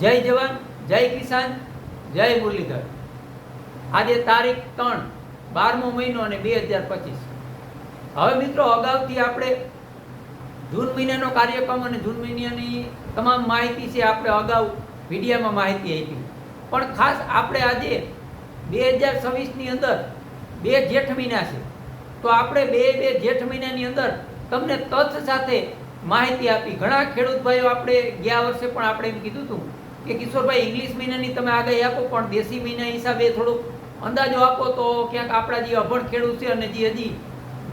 જય જવાન, જય કિસાન, જય મુરલીધર. આજે તારીખ ત્રણ, બારમો મહિનો અને બે હજાર પચીસ. હવે મિત્રો, અગાઉથી આપણે જૂન મહિનાનો કાર્યક્રમ અને જૂન મહિનાની તમામ માહિતી છે, આપણે અગાઉ મીડિયામાં માહિતી આપી. પણ ખાસ આપણે આજે બે હજાર છવ્વીસની અંદર બે જેઠ મહિના છે. તો આપણે બે બે જેઠ મહિનાની અંદર તમને તથ્ય સાથે માહિતી આપી. ઘણા ખેડૂત ભાઈઓ આપણે ગયા વર્ષે પણ આપણે એમ કીધું હતું કે કિશોરભાઈ ઇંગ્લિશ મહિનાની તમે આગાહી આપો, પણ દેશી મહિના હિસાબે થોડુંક અંદાજો આપો તો ક્યાંક આપણા જે અભણ ખેડૂત છે અને જે હજી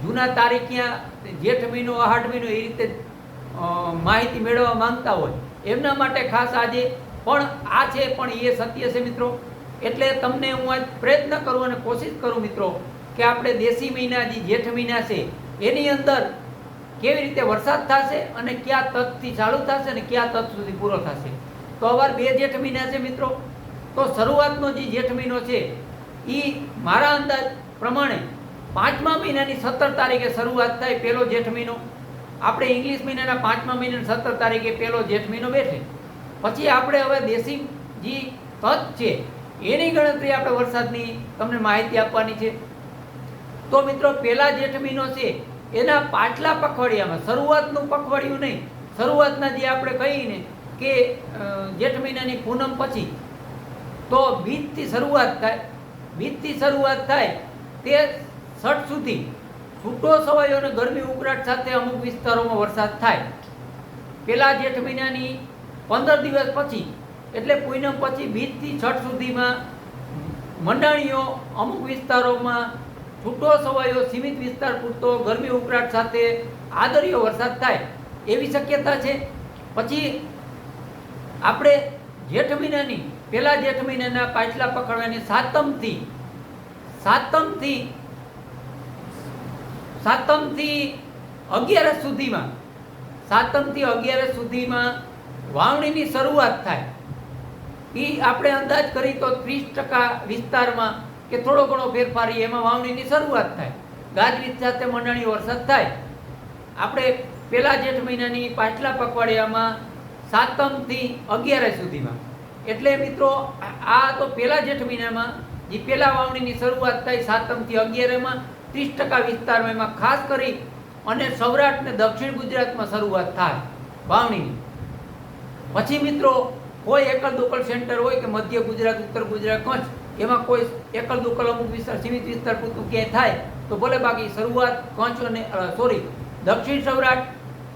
જૂના તારીખ ક્યાં જેઠ મહિનો આઠ મહિનો એ રીતે માહિતી મેળવવા માંગતા હોય. એમના માટે ખાસ આજે પણ આ છે, પણ એ સત્ય છે મિત્રો. એટલે તમને હું આજ પ્રયત્ન કરું અને કોશિશ કરું મિત્રો કે આપણે દેશી મહિના, જે જેઠ મહિના છે, એની અંદર કેવી રીતે વરસાદ થશે અને કયા તત્થી ચાલુ થશે અને કયા તત્ સુધી પૂરો થશે. તો અવાર બે જેઠ મહિના છે મિત્રો. તો શરૂઆતનો જે જેઠ મહિનો છે એ મારા અંદાજ પ્રમાણે પાંચમા મહિનાની સત્તર તારીખે શરૂઆત થાય પહેલો જેઠ મહિનો. આપણે ઇંગ્લિશ મહિનાના પાંચમા મહિનાની સત્તર તારીખે પહેલો જેઠ મહિનો બેઠે. પછી આપણે હવે દેશી જે તત છે, એની ગણતરી આપણે વરસાદની તમને માહિતી આપવાની છે. તો મિત્રો પહેલા જેઠ મહિનો છે, એના પાછલા પખવાડિયામાં, શરૂઆતનું પખવાડિયું નહીં, શરૂઆતના જે આપણે કહીને કે જેઠ મહિનાની પૂનમ પછી તો બીજથી શરૂઆત થાય. બીજથી શરૂઆત થાય તે છઠ સુધી છૂટો સવાયો અને ગરમી ઉકળાટ સાથે અમુક વિસ્તારોમાં વરસાદ થાય. પેલા જેઠ મહિનાની પંદર દિવસ પછી, એટલે પૂનમ પછી બીજથી છઠ સુધીમાં મંડાણીઓ અમુક વિસ્તારોમાં છૂટો સવાયો સીમિત વિસ્તાર પૂરતો ગરમી ઉકળાટ સાથે આદર્યો વરસાદ થાય એવી શક્યતા છે. પછી આપણે જેઠ મહિનાની, પહેલા જેઠ મહિનાના પાછલા પકડવાની સાતમથી સાતમથી સાતમથી અગિયારસ સુધીમાં, સાતમથી અગિયારસ સુધીમાં વાવણીની શરૂઆત થાય. એ આપણે અંદાજ કરી તો ત્રીસ ટકા વિસ્તારમાં કે થોડો ઘણો ફેરફાર એમાં વાવણીની શરૂઆત થાય. ગાજવીજ સાથે મંડાણી વરસાદ થાય. આપણે પહેલા જેઠ મહિનાની પાછલા પખવાડિયામાં સાતમથી અગિયાર સુધીમાં. એટલે મિત્રો, આ- તો પહેલા જેઠ મહિનામાં, જે પહેલા વાવણીની શરૂઆત થાય સાતમથી અગિયારમાં, ત્રીસ ટકા વિસ્તારમાં એમાં ખાસ કરી અને સૌરાષ્ટ્ર ને દક્ષિણ ગુજરાતમાં શરૂઆત થાય વાવણીની. પછી મિત્રો, કોઈ એકલ દુકલ સેન્ટર હોય કે મધ્ય ગુજરાત, ઉત્તર ગુજરાત, કચ્છ, એમાં કોઈ એકલ દુકલ અમુક વિસ્તાર, સીમિત વિસ્તાર પૂરતું ક્યાંય થાય, તો ભલે બાકી શરૂઆત કચ્છ અને સોરી દક્ષિણ સૌરાષ્ટ્ર,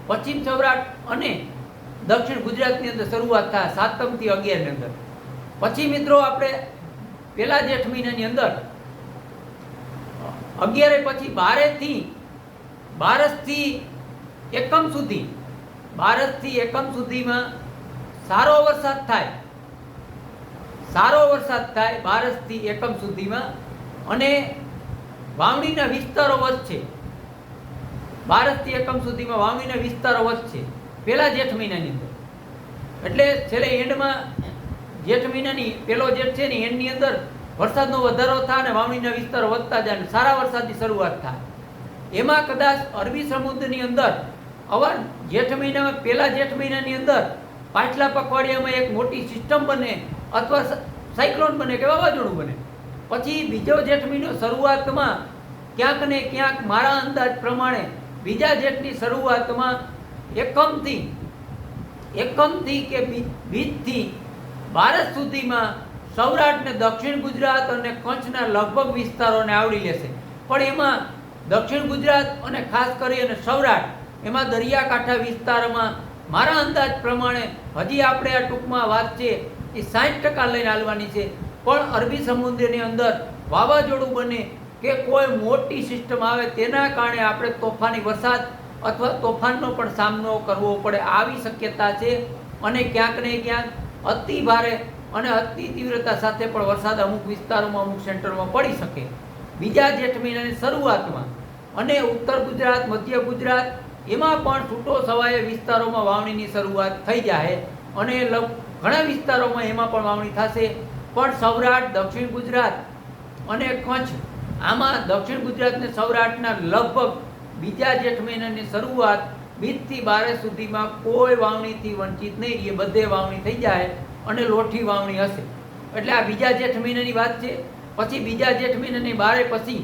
પશ્ચિમ સૌરાષ્ટ્ર અને દક્ષિણ ગુજરાતની અંદર શરૂઆત થાય સાતમથી અગિયારની અંદર. પછી મિત્રો આપણે પહેલા જેઠ મહિનાની અંદર અગિયારે પછી બારેથી બારસથી એકમ સુધી બારસથી એકમ સુધીમાં સારો વરસાદ થાય. સારો વરસાદ થાય બારસથી એકમ સુધીમાં અને વાવણીના વિસ્તારો વધશે. બારસથી એકમ સુધીમાં વાવણીના વિસ્તારો વધશે. પહેલા જેઠ મહિનાની અંદર. એટલે છેલ્લે એન્ડમાં જેઠ મહિનાની પહેલો જેઠ છે ને એન્ડની અંદર વરસાદનો વધારો થાય અને વાવણીના વિસ્તાર વધતા જાય અને સારા વરસાદની શરૂઆત થાય. એમાં કદાચ અરબી સમુદ્રની અંદર અવાર જેઠ મહિનામાં પહેલા જેઠ મહિનાની અંદર પાછલા પખવાડિયામાં એક મોટી સિસ્ટમ બને અથવા સાયક્લોન બને કે વાવાઝોડું બને. પછી બીજો જેઠ મહિનો શરૂઆતમાં ક્યાંક ને ક્યાંક મારા અંદાજ પ્રમાણે બીજા જેઠની શરૂઆતમાં એકમથી એકમથી કે બીજથી ભારત સુધીમાં સૌરાષ્ટ્રને દક્ષિણ ગુજરાત અને કચ્છના લગભગ વિસ્તારોને આવરી લેશે. પણ એમાં દક્ષિણ ગુજરાત અને ખાસ કરી અને સૌરાષ્ટ્ર, એમાં દરિયાકાંઠા વિસ્તારમાં મારા અંદાજ પ્રમાણે હજી આપણે આ ટૂંકમાં વાત છે એ સાઠ ટકા લઈને હાલવાની છે. પણ અરબી સમુદ્રની અંદર વાવાઝોડું બને કે કોઈ મોટી સિસ્ટમ આવે તેના કારણે આપણે તોફાની વરસાદ અથવા તોફાનનો પણ સામનો કરવો પડે આવી શક્યતા છે અને ક્યાંક ને ક્યાંક અતિ ભારે અને અતિ તીવ્રતા સાથે પણ વરસાદ અમુક વિસ્તારોમાં, અમુક સેન્ટરોમાં પડી શકે. બીજા જેઠ મહિનાની શરૂઆતમાં અને ઉત્તર ગુજરાત, મધ્ય ગુજરાત, એમાં પણ છૂટો સવાય વિસ્તારોમાં વાવણીની શરૂઆત થઈ જાય અને ઘણા વિસ્તારોમાં એમાં પણ વાવણી થશે. પણ સૌરાષ્ટ્ર, દક્ષિણ ગુજરાત અને કચ્છ, આમાં દક્ષિણ ગુજરાતને સૌરાષ્ટ્રના લગભગ બીજા જેઠ મહિનાની શરૂઆત બીજથી બારે સુધીમાં કોઈ વાવણીથી વંચિત નહીં રહીએ બધે વાવણી થઈ જાય અને લોઠી વાવણી હશે. એટલે આ બીજા જેઠ મહિનાની વાત છે. પછી બીજા જેઠ મહિનાની બારે પછી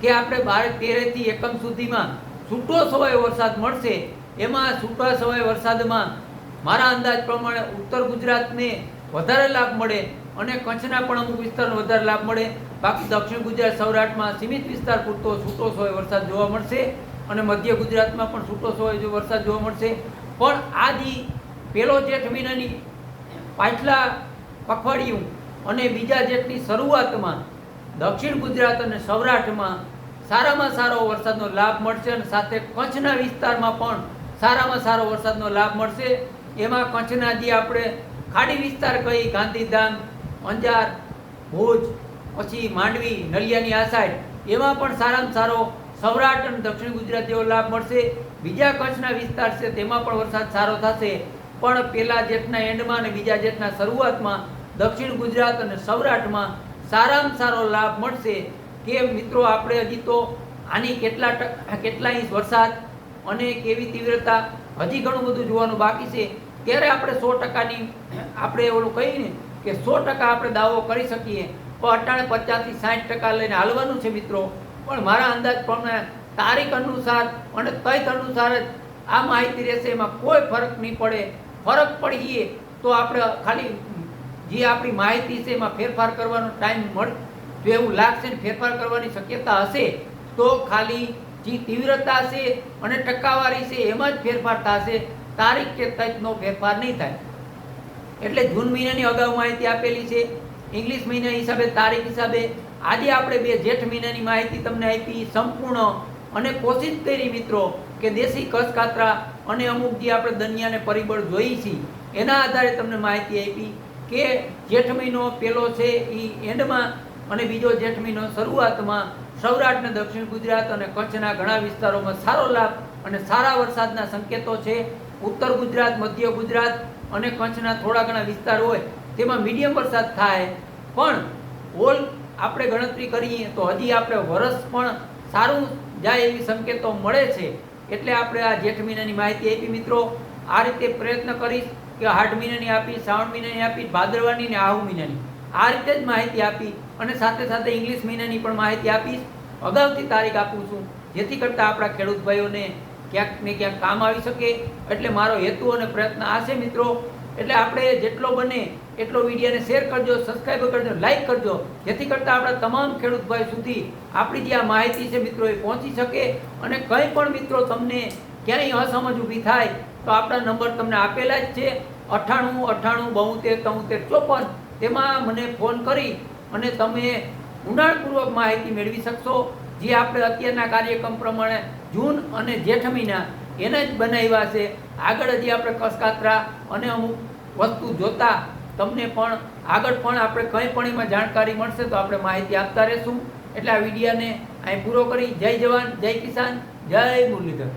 કે આપણે બારે તેરેથી એકમ સુધીમાં છૂટો સવાય વરસાદ મળશે, એમાં છૂટા સવાય વરસાદમાં મારા અંદાજ પ્રમાણે ઉત્તર ગુજરાતને વધારે લાભ મળે અને કચ્છના પણ અમુક વિસ્તારનો વધારે લાભ મળે. બાકી દક્ષિણ ગુજરાત, સૌરાષ્ટ્રમાં સીમિત વિસ્તાર પૂરતો છૂટો સોય વરસાદ જોવા મળશે અને મધ્ય ગુજરાતમાં પણ છૂટો સોય જો વરસાદ જોવા મળશે. પણ આ જે પહેલો જેઠ મહિનાની પાછલા પખવાડિયું અને બીજા જેઠની શરૂઆતમાં દક્ષિણ ગુજરાત અને સૌરાષ્ટ્રમાં સારામાં સારો વરસાદનો લાભ મળશે અને સાથે કચ્છના વિસ્તારમાં પણ સારામાં સારો વરસાદનો લાભ મળશે. એમાં કચ્છના જે આપણે ખાડી વિસ્તાર કહી, ગાંધીધામ અંજાર, ભુજ, પછી માંડવી, નલિયાની આ સાઈડ એમાં પણ સારામાં સારો સૌરાષ્ટ્ર અને દક્ષિણ ગુજરાત જેવો લાભ મળશે. બીજા કચ્છના વિસ્તાર છે, તેમાં પણ વરસાદ સારો થશે. પણ પેલા જેઠના એન્ડમાં અને બીજા જેઠના શરૂઆતમાં દક્ષિણ ગુજરાત અને સૌરાષ્ટ્રમાં સારામાં સારો લાભ મળશે. કે મિત્રો, આપણે હજી તો આની કેટલા કેટલા ઇંચ વરસાદ અને કેવી તીવ્રતા હજી ઘણું બધું જોવાનું બાકી છે. ત્યારે આપણે સો ટકાની, આપણે ઓલું કહીએ ને કે સો ટકા આપણે દાવો કરી શકીએ પણ અટાણે પચાસથી સાઠ ટકા લઈને હાલવાનું છે મિત્રો. પણ મારા અંદાજ પ્રમાણે તારીખ અનુસાર અને તૈત અનુસાર જ આ માહિતી રહેશે, એમાં કોઈ ફરક નહીં પડે. ફરક પડીએ તો આપણે ખાલી જે આપણી માહિતી છે એમાં ફેરફાર કરવાનો ટાઈમ મળે, જો એવું લાગશે ને ફેરફાર કરવાની શક્યતા હશે, તો ખાલી જે તીવ્રતા છે અને ટકાવારી છે એમાં જ ફેરફાર થશે. તારીખ કે તજનો ફેરફાર નહીં થાય. એટલે જૂન મહિનાની અગાઉ માહિતી આપેલી છે. ઇંગ્લિશ મહિના હિસાબે, તારીખ હિસાબે, આજે આપણે બે જેઠ મહિનાની માહિતી તમને આપી, સંપૂર્ણ અને કોશિશ કરી મિત્રો કે દેશી કચ્છ કાતરા અને અમુક જે આપણે દનિયાને પરિબળ જોઈ છીએ, એના આધારે તમને માહિતી આપી કે જેઠ મહિનો પેલો છે એ એન્ડમાં અને બીજો જેઠ મહિનો શરૂઆતમાં સૌરાષ્ટ્ર દક્ષિણ ગુજરાત અને કચ્છના ઘણા વિસ્તારોમાં સારો લાભ અને સારા વરસાદના સંકેતો છે. ઉત્તર ગુજરાત, મધ્ય ગુજરાત અને કચ્છના થોડા ઘણા વિસ્તાર હોય, તેમાં મીડિયમ વરસાદ થાય. પણ ઓલ આપણે ગણતરી કરીએ તો હજી આપણે વરસ પણ સારું જાય એવી સંકેતો મળે છે. એટલે આપણે આ જેઠ મહિનાની માહિતી આપી મિત્રો. આ રીતે પ્રયત્ન કરીશ કે આઠ મહિનાની આપી, શ્રાવણ મહિનાની આપી, ભાદરવાની ને આહુ મહિનાની. આ રીતે જ માહિતી આપી અને સાથે સાથે ઇંગ્લિશ મહિનાની પણ માહિતી આપીશ. અગાઉથી તારીખ આપું છું. જેથી કરતાં આપણા ખેડૂત ભાઈઓને ક્યાંક ને ક્યાંક કામ આવી શકે એટલે મારો હેતુ અને પ્રયત્ન આ છે મિત્રો. એટલે આપણે જેટલો બને એટલો વિડીયોને શેર કરજો સબસ્ક્રાઈબ કરજો લાઈક કરજો. જેથી કરતાં આપણા તમામ ખેડૂત ભાઈ સુધી આપણી જે આ માહિતી છે મિત્રો એ પહોંચી શકે અને કંઈ પણ મિત્રો તમને ક્યાંય અસમજ ઊભી થાય તો આપણા નંબર તમને આપેલા જ છે અઠ્ઠાણું અઠ્ઠાણું બોતેર તોતેર ચોપન. તેમાં મને ફોન કરી અને તમે ઊંડાણપૂર્વક માહિતી મેળવી શકશો. જે આપણે અત્યારના કાર્યક્રમ પ્રમાણે જૂન અને જેઠ મહિના એને જ બનાવ્યા છે. આગળ હજી આપણે કસકાતરા અને અમુક વસ્તુ જોતા તમને પણ આગળ પણ આપણે કંઈ પણ એમાં જાણકારી મળશે તો આપણે માહિતી આપતા રહેશું. એટલે આ વિડીયાને અહીં પૂરો કરી. જય જવાન, જય કિસાન, જય મુરલીધર.